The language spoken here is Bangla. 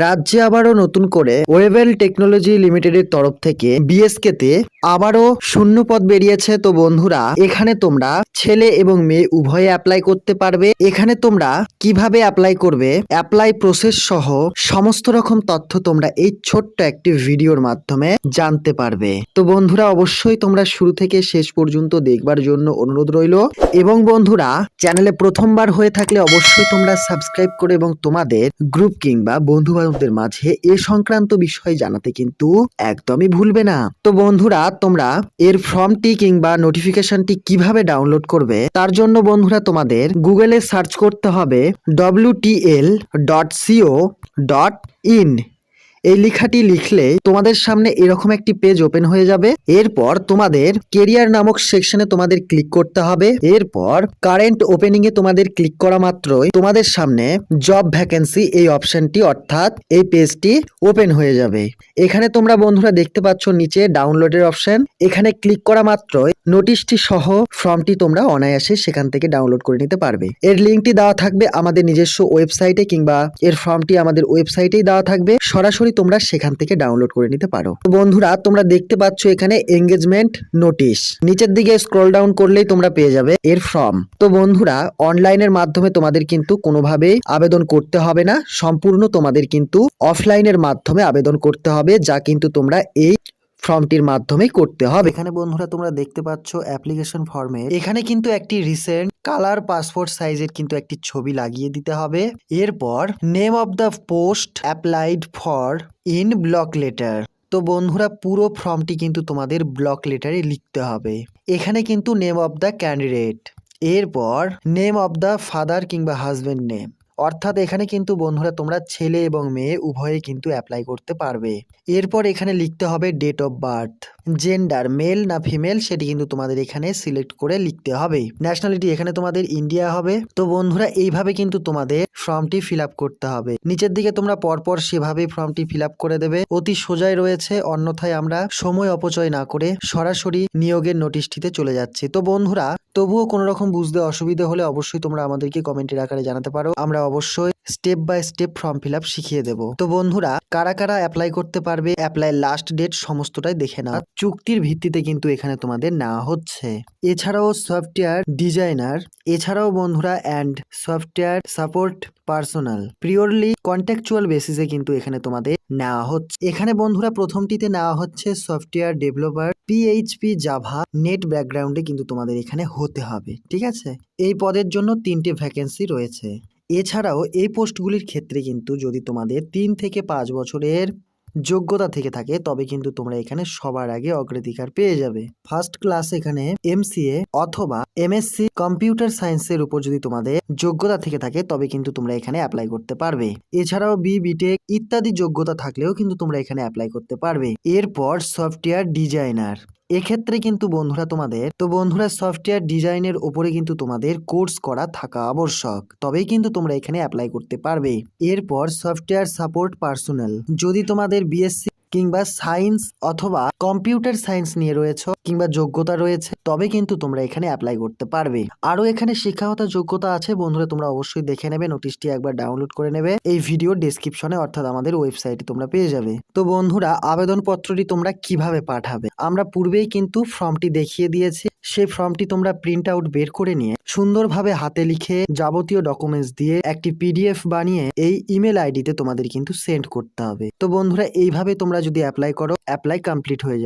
রাজ্যে আবারও নতুন করে ওয়েবেল টেকনোলজি লিমিটেডের তরফ থেকে বিএসকে তে আবারও শূন্য পদ বেরিয়েছে। তো বন্ধুরা, এখানে তোমরা ছেলে এবং মেয়ে উভয়ে অ্যাপ্লাই করতে পারবে। এখানে তোমরা কীভাবে অ্যাপ্লাই করবে? অ্যাপ্লাই প্রসেস সহ সমস্ত রকম তথ্য তোমরা এই ছোট্ট একটি ভিডিওর মাধ্যমে জানতে পারবে। তো বন্ধুরা, অবশ্যই তোমরা শুরু থেকে শেষ পর্যন্ত দেখবার জন্য অনুরোধ রইল। এবং বন্ধুরা, চ্যানেলে প্রথমবার হয়ে থাকলে অবশ্যই তোমরা সাবস্ক্রাইব করে এবং তোমাদের গ্রুপ কিংবা বন্ধু বান্ধবদের মাঝে এ সংক্রান্ত বিষয় জানাতে কিন্তু একদমই ভুলবে না। তো বন্ধুরা, তোমরা এর ফর্মটি কিংবা নোটিফিকেশনটি কীভাবে ডাউনলোড করবে, তার জন্য বন্ধুরা তোমাদের গুগলে সার্চ করতে হবে WTL dot co dot in এই লেখাটি লিখলে তোমাদের সামনে এরকম একটি পেজ ওপেন হয়ে যাবে। এরপর তোমাদের কেরিয়ার নামক সেকশনে তোমাদের ক্লিক করতে হবে। এরপর কারেন্ট ওপেনিং এ তোমাদের ক্লিক করা মাত্রই তোমাদের সামনে জব ভ্যাকেন্সি এই অপশনটি অর্থাৎ এই পেজটি ওপেন হয়ে যাবে। এখানে তোমরা বন্ধুরা দেখতে পাচ্ছ নিচে ডাউনলোডের অপশন এখানে ক্লিক করা মাত্রই নোটিশটি সহ ফর্মটি তোমরা অনায়াসে সেখান থেকে ডাউনলোড করে নিতে পারবে। এর লিঙ্কটি দেওয়া থাকবে আমাদের নিজস্ব ওয়েবসাইটে কিংবা এর ফর্মটি আমাদের ওয়েবসাইটেই দেওয়া থাকবে। সরাসরি তোমরা সেখান থেকে ডাউনলোড করে নিতে পারো। বন্ধুরা, তোমরা দেখতে পাচ্ছ এখানে এঙ্গেজমেন্ট নোটিশ নিচের দিকে স্ক্রল ডাউন করলেই তোমরা পেয়ে যাবে এর ফর্ম তো বন্ধুরা অনলাইনের মাধ্যমে তোমাদের কিন্তু কোনোভাবেই আবেদন করতে হবে না। সম্পূর্ণ তোমাদের কিন্তু অফলাইনের মাধ্যমে আবেদন করতে হবে, যা কিন্তু তোমরা এই ফর্মটির মাধ্যমেই করতে হবে। এখানে বন্ধুরা, তোমরা দেখতে পাচ্ছ অ্যাপ্লিকেশন ফর্মে এখানে কিন্তু একটি রিসেন্ট কালার পাসপোর্ট সাইজের কিন্তু একটি ছবি লাগিয়ে দিতে হবে। এরপর name of the post applied for in block letter তো বন্ধুরা, পুরো ফর্মটি কিন্তু তোমাদের ব্লক লেটারে লিখতে হবে। এখানে কিন্তু নেম অব দ্য ক্যান্ডিডেট এরপর নেম অব দ্য ফাদার কিংবা হাজব্যান্ড নেম অর্থাৎ এখানে কিন্তু বন্ধুরা তোমরা ছেলে এবং মেয়ে উভয়ে কিন্তু অ্যাপ্লাই করতে পারবে। এরপর এখানে লিখতে হবে date of birth gender male না ফিমেল সেটি কিন্তু তোমাদের এখানে সিলেক্ট করে লিখতে হবে। ন্যাশনালিটি এখানে তোমাদের ইন্ডিয়া হবে। তো বন্ধুরা এইভাবে কিন্তু তোমাদের ফর্মটি ফিল করতে হবে। নিচের দিকে তোমরা পরপর সেভাবে ফর্মটি ফিল করে দেবে। অতি সোজাই রয়েছে, অন্যথায় আমরা সময় অপচয় না করে সরাসরি নিয়োগের নোটিশটিতে চলে যাচ্ছি। তো বন্ধুরা, তবুও কোনো রকম বুঝতে অসুবিধা হলে অবশ্যই তোমরা আমাদেরকে কমেন্টের আকারে জানাতে পারো। আমরা অবশ্যই step by step form fill up শিখিয়ে দেবো। তো বন্ধুরা, কারা কারা অ্যাপ্লাই করতে পারবে অ্যাপ্লাই লাস্ট ডেট সমস্তটাই দেখে নাও। চুক্তির ভিত্তিতে কিন্তু এখানে তোমাদের নেওয়া হচ্ছে। এছাড়াও সফটওয়্যার ডিজাইনার এছাড়াও বন্ধুরা and software support personal purely contractual বেসিসে কিন্তু এখানে তোমাদের নেওয়া হচ্ছে। এখানে বন্ধুরা প্রথমটিতে নেওয়া হচ্ছে software developer PHP Java net ব্যাকগ্রাউন্ডে কিন্তু তোমাদের এখানে হতে হবে। ঠিক আছে? এই পদের জন্য তিনটে ভ্যাকেন্সি রয়েছে। এছাড়াও এই পোস্টগুলির ক্ষেত্রে কিন্তু যদি তোমাদের তিন থেকে পাঁচ বছরের যোগ্যতা থেকে থাকে, তবে কিন্তু তোমরা এখানে সবার আগে অগ্রাধিকার পেয়ে যাবে। ফার্স্ট ক্লাস এখানে এমসিএ অথবা এমএসসি কম্পিউটার সায়েন্সের উপর যদি তোমাদের যোগ্যতা থেকে থাকে, তবে কিন্তু তোমরা এখানে অ্যাপ্লাই করতে পারবে। এছাড়াও বি বিটেক ইত্যাদি যোগ্যতা থাকলেও কিন্তু তোমরা এখানে অ্যাপ্লাই করতে পারবে। এরপর সফটওয়্যার ডিজাইনার এক্ষেত্রে কিন্তু বন্ধুরা তোমাদের, তো বন্ধুরা সফটওয়্যার ডিজাইনের ওপরে কিন্তু তোমাদের কোর্স করা থাকা আবশ্যক। তবেই কিন্তু তোমরা এখানে অ্যাপ্লাই করতে পারবে। এরপর সফটওয়্যার সাপোর্ট পার্সোনাল। যদি তোমাদের বিএসসি কিংবা সায়েন্স অথবা কম্পিউটার সায়েন্স নিয়ে রয়েছে কিংবা যোগ্যতা রয়েছে, তবে কিন্তু তোমরা এখানে অ্যাপ্লাই করতে পারবে। আরও এখানে শিক্ষাগত যোগ্যতা আছে, বন্ধুরা তোমরা অবশ্যই দেখে নেবে, নোটিশটি একবার ডাউনলোড করে নেবে। এই ভিডিও ডিসক্রিপশনে অর্থাৎ আমাদের ওয়েবসাইটে তোমরা পেয়ে যাবে। তো বন্ধুরা, আবেদনপত্রটি তোমরা কীভাবে পাঠাবে? আমরা পূর্বেই কিন্তু ফর্মটি দেখিয়ে দিয়েছি। সেই ফর্মটি তোমরা প্রিন্ট আউট বের করে নিয়ে সুন্দরভাবে হাতে লিখে যাবতীয় ডকুমেন্টস দিয়ে একটি পিডিএফ বানিয়ে এই ইমেল আইডিতে তোমাদের কিন্তু সেন্ড করতে হবে। তো বন্ধুরা, এইভাবে তোমরা যদি অ্যাপ্লাই করো অ্যাপ্লাই কমপ্লিট হয়ে যাবে।